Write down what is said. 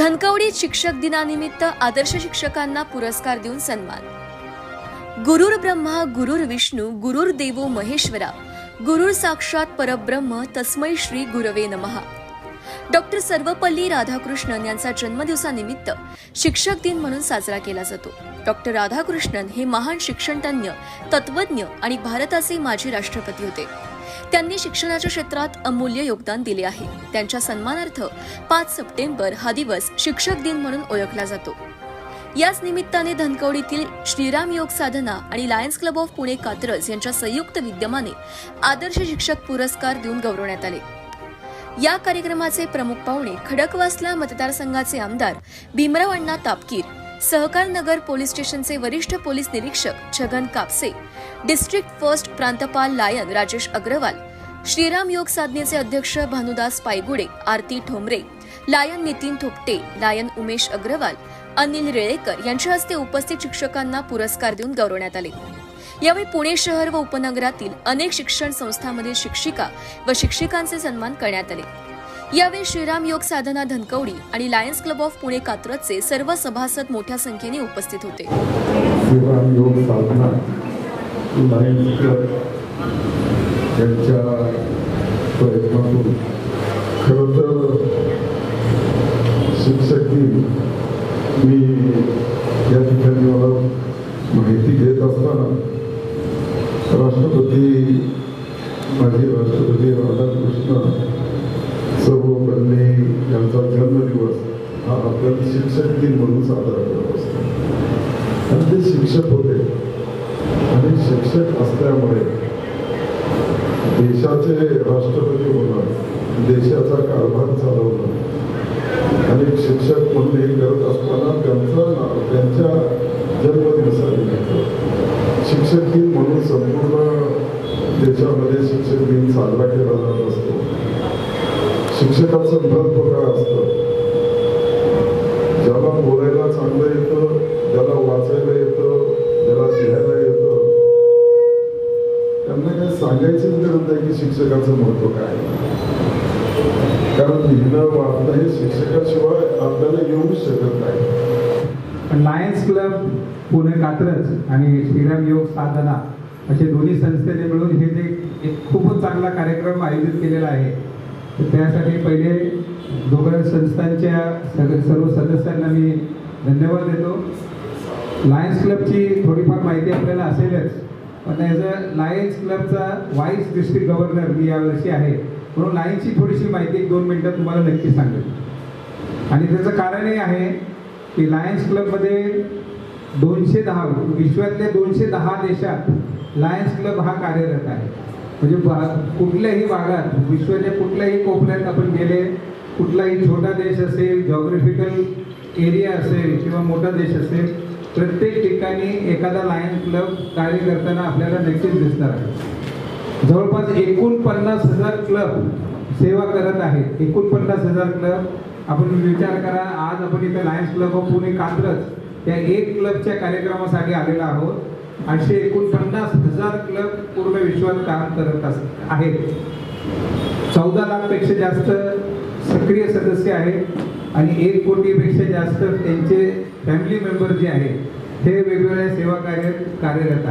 धनकवडी शिक्षक दिनानिमित्त आदर्श शिक्षकांना पुरस्कार देऊन सन्मान. गुरुर ब्रह्मा गुरुर विष्णू गुरुर देवो महेश्वरा गुरुर साक्षात परब्रह्म तस्मै श्री गुरवे नमहा डॉक्टर सर्वपल्ली राधाकृष्णन यांचा जन्मदिवसानिमित्त शिक्षक दिन म्हणून साजरा केला जातो. डॉक्टर राधाकृष्णन हे महान शिक्षणतज्ञ तत्वज्ञ आणि भारताचे माजी राष्ट्रपती होते. त्यांनी शिक्षणाच्या क्षेत्रात अमूल्य योगदान दिले आहे. त्यांच्या सन्मानार्थ पाच सप्टेंबर हा दिवस शिक्षक दिन म्हणून ओळखला जातो. याच निमित्ताने धनकवडीतील श्रीराम योग साधना आणि Lions Club of Pune Katraj यांच्या संयुक्त विद्यमाने आदर्श शिक्षक पुरस्कार देऊन गौरवण्यात आले. या कार्यक्रमाचे प्रमुख पाहुणे खडकवासला मतदारसंघाचे आमदार भीमराव अण्णा तापकीर सहकार नगर पोलीस स्टेशनचे वरिष्ठ पोलीस निरीक्षक छगन कापसे डिस्ट्रिक्ट फर्स्ट प्रांतपाल लायन राजेश अग्रवाल श्रीराम योग साधनेचे अध्यक्ष भानुदास पायगुडे आरती ठोंबरे लायन नितीन थोपटे लायन उमेश अग्रवाल अनिल रेळेकर यांच्या हस्ते उपस्थित शिक्षकांना पुरस्कार देऊन गौरवण्यात आले. यावेळी पुणे शहर व उपनगरातील अनेक शिक्षण संस्थांमधील शिक्षिका व शिक्षिकांचे सन्मान करण्यात आले. यावेळी श्रीराम योग साधना धनकवडी आणि लायन्स क्लब ऑफ पुणे कात्रजचे सर्व सभासद मोठ्या संख्येने उपस्थित होते. श्रीराम योग साधना लायन्स क्लब यांच्या प्रयत्नातून खरं तर शिक्षक दिन मी या ठिकाणी मला माहिती घेत असताना राष्ट्रपती माजी राष्ट्रपती राधाकृष्ण करणे यांचा जन्मदिवस हा आपल्याला शिक्षक दिन म्हणून साजरा करत असतो. आणि ते शिक्षक होते. आणि शिक्षक असल्यामुळे देशाचे राष्ट्रपती होणं देशाचा कारभार चालवणं आणि शिक्षक म्हणून हे करत असताना त्यांचा त्यांच्या जन्मदिवसानिमित्त शिक्षक दिन म्हणून संपूर्ण देशामध्ये शिक्षक दिन साजरा केला जात असतो. शिक्षकाचं महत्त्व काय असतं. ज्याला बोलायला चांगलं येतं ज्याला वाचायला येतं ज्याला लिहायला येतं. त्यांना काही सांगायचीच गरज आहे की शिक्षकाचं महत्त्व काय? आहे. कारण लिहिणं वाचणं हे शिक्षकाशिवाय आपल्याला येऊ शकत नाही. लायन्स क्लब पुणे कात्रज आणि श्रीराम योग साधना असे दोन्ही संस्थेने मिळून हे जे एक खूपच चांगला कार्यक्रम आयोजित केलेला आहे. त्यासाठी पहिले दोघं संस्थांच्या सग- सर्व सदस्यांना मी धन्यवाद देतो. लायन्स क्लबची थोडीफार माहिती आपल्याला असेलच पण त्याचं लायन्स क्लबचा व्हाईस डिस्ट्रिक्ट गव्हर्नर मी यावर्षी आहे. म्हणून लायन्सची थोडीशी माहिती एक दोन मिनटं तुम्हाला नक्की सांगेल आणि त्याचं कारणही आहे की लायन्स क्लबमध्ये दोनशे दहा विश्वातल्या दोनशे दहा देशात लायन्स क्लब हा कार्यरत आहे. म्हणजे भा- कुठल्याही भागात विश्वाच्या कुठल्याही कोपऱ्यात आपण गेले कुठलाही छोटा देश असेल जॉग्रफिकल एरिया असेल किंवा मोठा देश असेल प्रत्येक ठिकाणी एखादा लायन क्लब कार्य करताना आपल्याला नक्कीच दिसणार आहे. जवळपास एकोणपन्नास हजार क्लब सेवा करत आहेत. एकोणपन्नास हजार क्लब आपण विचार करा आज आपण इथं Lions Club of Pune Katraj त्या एक क्लबच्या कार्यक्रमासाठी आलेलो आहोत. असे एकोणपन्नास क्लब पूर्ण विश्वात काम करत अस आहेत. चौदा लाखपेक्षा जास्त सक्रिय सदस्य आहेत आणि एक कोटीपेक्षा जास्त त्यांचे फॅमिली मेंबर जे आहेत हे वेगवेगळ्या सेवा कार्य कार्यरत आहेत.